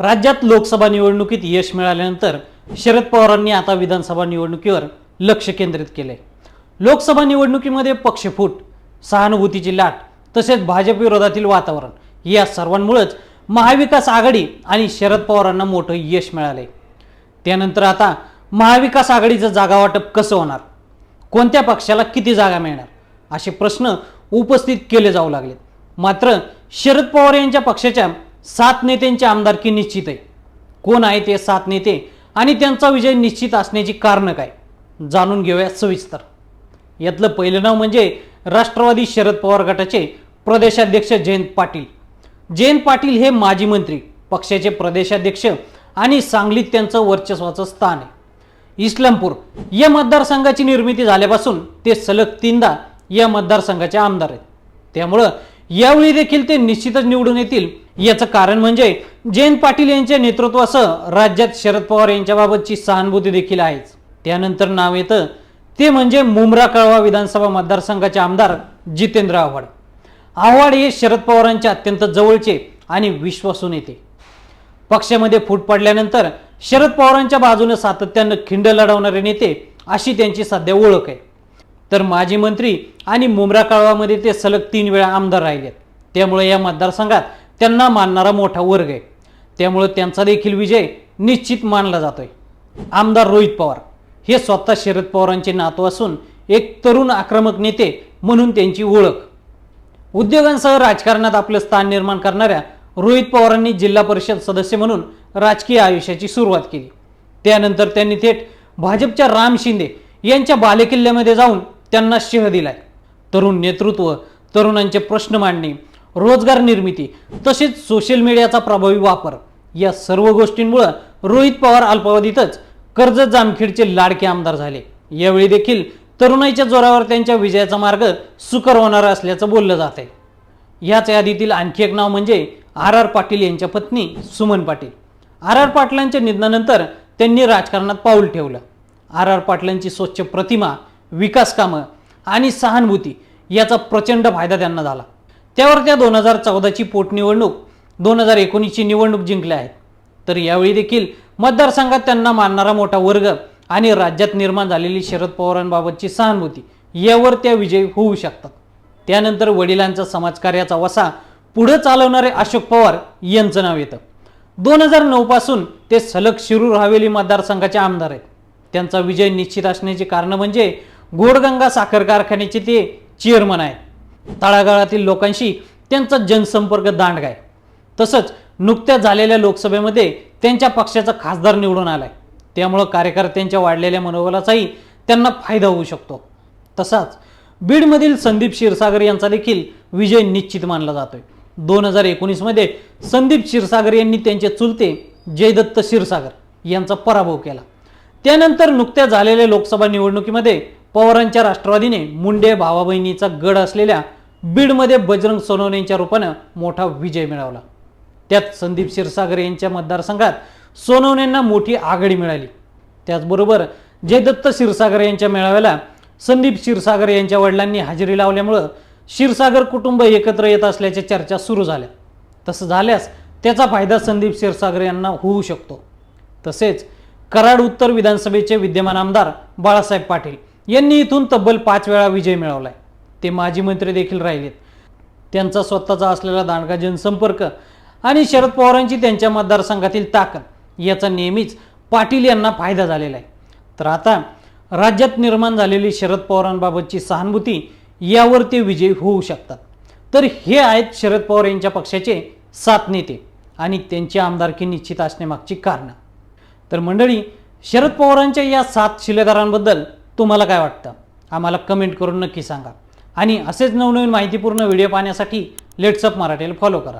राज्यात लोकसभा निवडणुकीत यश मिळाल्यानंतर शरद पवारांनी आता विधानसभा निवडणुकीवर लक्ष केंद्रित केले लोकसभा निवडणुकीमध्ये पक्षफूट सहानुभूतीची लाट तसेच भाजप विरोधातील वातावरण या सर्वांमुळेच महाविकास आघाडी आणि शरद पवारांना मोठं यश मिळाले त्यानंतर आता महाविकास आघाडीचं जागा वाटप कसं होणार? कोणत्या पक्षाला किती जागा मिळणार? असे प्रश्न उपस्थित केले जाऊ लागले मात्र शरद पवार यांच्या पक्षाच्या सात नेत्यांची आमदारकी निश्चित आहे? कोण आहे ते सात नेते? आणि त्यांचा विजय निश्चित असण्याची कारणं काय? जाणून घेऊया सविस्तर. यातलं पहिलं नाव म्हणजे राष्ट्रवादी शरद पवार गटाचे प्रदेशाध्यक्ष जयंत पाटील. जयंत पाटील हे माजी मंत्री पक्षाचे प्रदेशाध्यक्ष आणि सांगलीत त्यांचं वर्चस्वाचं स्थान आहे. इस्लामपूर या मतदारसंघाची निर्मिती झाल्यापासून ते सलग तीनदा या मतदारसंघाचे आमदार आहेत. त्यामुळं यावेळी देखील ते निश्चितच निवडून येतील. याचं कारण म्हणजे जयंत पाटील यांच्या नेतृत्वासह राज्यात शरद पवार यांच्याबाबतची सहानुभूती देखील आहेच. त्यानंतर नाव येतं. ते म्हणजे मुंब्रा कळवा विधानसभा मतदारसंघाचे आमदार जितेंद्र आव्हाड. आव्हाड हे शरद पवारांचे अत्यंत जवळचे आणि विश्वासू नेते पक्षामध्ये फूट पडल्यानंतर शरद पवारांच्या बाजूने सातत्यानं खिंड लढवणारे नेते अशी त्यांची सध्या ओळख आहे. तर माजी मंत्री आणि मुंब्रा काळवामध्ये ते सलग तीन वेळा आमदार राहिलेत. त्यामुळे या मतदारसंघात त्यांना मानणारा मोठा वर्ग आहे. त्यामुळे त्यांचा देखील विजय निश्चित मानला जातोय. आमदार रोहित पवार हे स्वतः शरद पवारांचे नातू असून एक तरुण आक्रमक नेते म्हणून त्यांची ओळख. उद्योगांसह राजकारणात आपलं स्थान निर्माण करणाऱ्या रोहित पवारांनी जिल्हा परिषद सदस्य म्हणून राजकीय आयुष्याची सुरुवात केली. त्यानंतर त्यांनी थेट भाजपच्या राम शिंदे यांच्या बालेकिल्ल्यामध्ये जाऊन त्यांना शेह दिलाय. तरुण नेतृत्व तरुणांचे प्रश्न मांडणे रोजगार निर्मिती तसेच सोशल मीडियाचा प्रभावी वापर या सर्व गोष्टींमुळं रोहित पवार अल्पावधीतच कर्ज जामखेडचे लाडके आमदार झाले. यावेळी देखील तरुणाईच्या जोरावर त्यांच्या विजयाचा मार्ग सुकर होणार असल्याचं बोललं जात आहे याच यादीतील आणखी एक नाव म्हणजे आर आर पाटील यांच्या पत्नी सुमन पाटील. आर आर पाटलांच्या निधनानंतर त्यांनी राजकारणात पाऊल ठेवलं. आर आर पाटलांची स्वच्छ प्रतिमा विकास कामं आणि सहानुभूती याचा प्रचंड फायदा त्यांना झाला. त्यावर त्या दोन हजार चौदाची पोटनिवडणूक दोन हजार एकोणीसची निवडणूक जिंकल्या आहेत. तर यावेळी देखील मतदारसंघात त्यांना मानणारा मोठा वर्ग आणि राज्यात निर्माण झालेली शरद पवारांबाबतची सहानुभूती यावर त्या विजयी होऊ शकतात. त्यानंतर वडिलांचा समाजकार्याचा वसा पुढे चालवणारे अशोक पवार यांचं नाव येतं. दोन हजार नऊपासून ते सलग शिरूर हवेली मतदारसंघाचे आमदार आहेत. त्यांचा विजय निश्चित असण्याची कारण म्हणजे गोडगंगा साखर कारखान्याचे ते चेअरमन आहेत. तळागाळातील लोकांशी त्यांचा जनसंपर्क दांडगा आहे. तसंच नुकत्याच झालेल्या लोकसभेमध्ये त्यांच्या पक्षाचा खासदार निवडून आलाय. त्यामुळं कार्यकर्त्यांच्या वाढलेल्या मनोबलाचाही त्यांना फायदा होऊ शकतो. तसाच बीडमधील संदीप क्षीरसागर यांचा देखील विजय निश्चित मानला जातोय. दोन हजार एकोणीसमध्ये संदीप क्षीरसागर यांनी त्यांचे चुलते जयदत्त क्षीरसागर यांचा पराभव केला. त्यानंतर नुकत्या झालेल्या लोकसभा निवडणुकीमध्ये पवारांच्या राष्ट्रवादीने मुंडे भावा बहिणीचा गड असलेल्या बीडमध्ये बजरंग सोनवणेंच्या रूपानं मोठा विजय मिळवला. त्यात संदीप क्षीरसागर यांच्या मतदारसंघात सोनवणेंना मोठी आघाडी मिळाली. त्याचबरोबर जयदत्त क्षीरसागर यांच्या मेळाव्याला संदीप क्षीरसागर यांच्या वडिलांनी हजेरी लावल्यामुळं क्षीरसागर कुटुंब एकत्र येत असल्याच्या चर्चा सुरू झाल्या. तसं झाल्यास त्याचा फायदा संदीप क्षीरसागर यांना होऊ शकतो. तसेच कराड उत्तर विधानसभेचे विद्यमान आमदार बाळासाहेब पाटील यांनी इथून तब्बल पाच वेळा विजय मिळवलाय. ते माजी मंत्री देखील राहिलेत. त्यांचा स्वतःचा असलेला दांडगा जनसंपर्क आणि शरद पवारांची त्यांच्या मतदारसंघातील ताकद याचा नेहमीच पाटील यांना फायदा झालेला आहे. तर आता राज्यात निर्माण झालेली शरद पवारांबाबतची सहानुभूती यावर ते विजयी होऊ शकतात. तर हे आहेत शरद पवार यांच्या पक्षाचे सात नेते आणि त्यांची आमदारकी निश्चित असण्यामागची कारणं. तर मंडळी शरद पवारांच्या या सात शिलेदारांबद्दल तुम्हाला काय वाटतं? आम्हाला कमेंट करून नक्की सांगा. आणि असेच नवनवीन माहितीपूर्ण व्हिडिओ पाहण्यासाठी लेट्सअप मराठीला फॉलो करा.